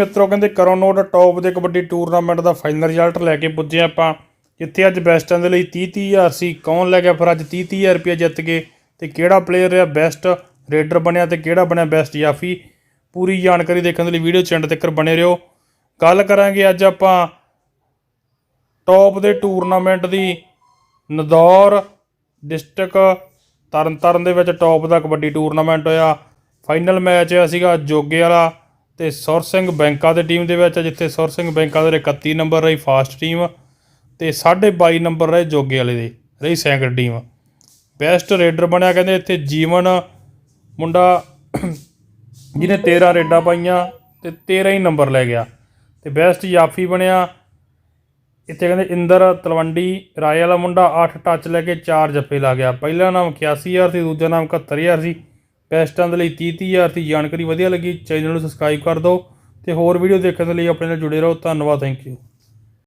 ਮਿੱਤਰੋ ਕਹਿੰਦੇ ਕਰੋ ਨੋਟ ਟੌਪ ਦੇ ਕਬੱਡੀ ਟੂਰਨਾਮੈਂਟ ਦਾ ਫਾਈਨਲ ਰਿਜ਼ਲਟ ਲੈ ਕੇ ਪੁੱਜੇ ਆਪਾਂ। ਜਿੱਥੇ ਅੱਜ ਬੈਸਟਾਂ ਦੇ ਲਈ 30 30000 ਸੀ, ਕੌਣ ਲੈ ਗਿਆ? ਫਿਰ ਅੱਜ 30 30000 ਰੁਪਏ ਜਿੱਤ ਗਏ। ਤੇ ਕਿਹੜਾ ਪਲੇਅਰ ਰਿਹਾ ਬੈਸਟ ਰੇਡਰ ਬਣਿਆ ਤੇ ਕਿਹੜਾ ਬਣਿਆ ਬੈਸਟ ਜਾਫੀ ਪੂਰੀ ਜਾਣਕਾਰੀ ਦੇਖਣ ਦੇ ਲਈ ਵੀਡੀਓ ਚੈਂਡ ਤੱਕ ਬਣੇ ਰਹੋ। ਗੱਲ ਕਰਾਂਗੇ ਅੱਜ ਆਪਾਂ ਟੌਪ ਦੇ ਟੂਰਨਾਮੈਂਟ ਦੀ। ਨਦੌਰ ਡਿਸਟ੍ਰਿਕਟ ਤਰਨਤਾਰਨ ਦੇ ਵਿੱਚ ਟੌਪ ਦਾ ਕਬੱਡੀ ਟੂਰਨਾਮੈਂਟ ਹੋਇਆ। ਫਾਈਨਲ ਮੈਚ ਹੋਇਆ ਸੀਗਾ ਜੋਗੇ ਵਾਲਾ। ਤੇ ਸੁਰ ਸਿੰਘ ਬੈਂਕਾ ਦੇ ਟੀਮ ਦੇ ਵਿੱਚ ਜਿੱਥੇ ਸੁਰ ਸਿੰਘ ਬੈਂਕਾ ਦੇ 31 ਨੰਬਰ ਰਹੀ ਫਾਸਟ ਟੀਮ ਤੇ 22.5 ਨੰਬਰ ਰਹੇ ਜੋਗੇ ਵਾਲੇ ਦੇ, ਰਹੀ ਸੈਂਕੜ ਟੀਮ। ਬੈਸਟ ਰੇਡਰ ਬਣਿਆ ਕਹਿੰਦੇ ਇੱਥੇ ਜੀਵਨ ਮੁੰਡਾ, ਜਿਹਨੇ 13 ਰੇਡਾਂ ਪਾਈਆਂ ਤੇ 13 ਹੀ ਨੰਬਰ ਲੈ ਗਿਆ। ਤੇ ਬੈਸਟ ਯਾਫੀ ਬਣਿਆ, ਇੱਥੇ ਕਹਿੰਦੇ ਇੰਦਰ ਤਲਵੰਡੀ, ਰਾਏ ਵਾਲਾ ਮੁੰਡਾ 8 ਟੱਚ ਲੈ ਕੇ 4 ਜੱਫੇ ਲਾ ਗਿਆ। ਪਹਿਲਾ ਨਾਮ 81000 ਸੀ, ਦੂਜਾ ਨਾਮ 71000 ਸੀ। ਪੈਸਟਾਂ ਦੇ ਲਈ 30 30000 ਦੀ ਜਾਣਕਾਰੀ ਵਧੀਆ ਲੱਗੀ, ਚੈਨਲ ਨੂੰ ਸਬਸਕ੍ਰਾਈਬ ਕਰ ਦਿਓ ਤੇ ਹੋਰ ਵੀਡੀਓ ਦੇਖਣ ਦੇ ਲਈ ਆਪਣੇ ਨਾਲ ਜੁੜੇ ਰਹੋ। ਧੰਨਵਾਦ ਥੈਂਕ ਯੂ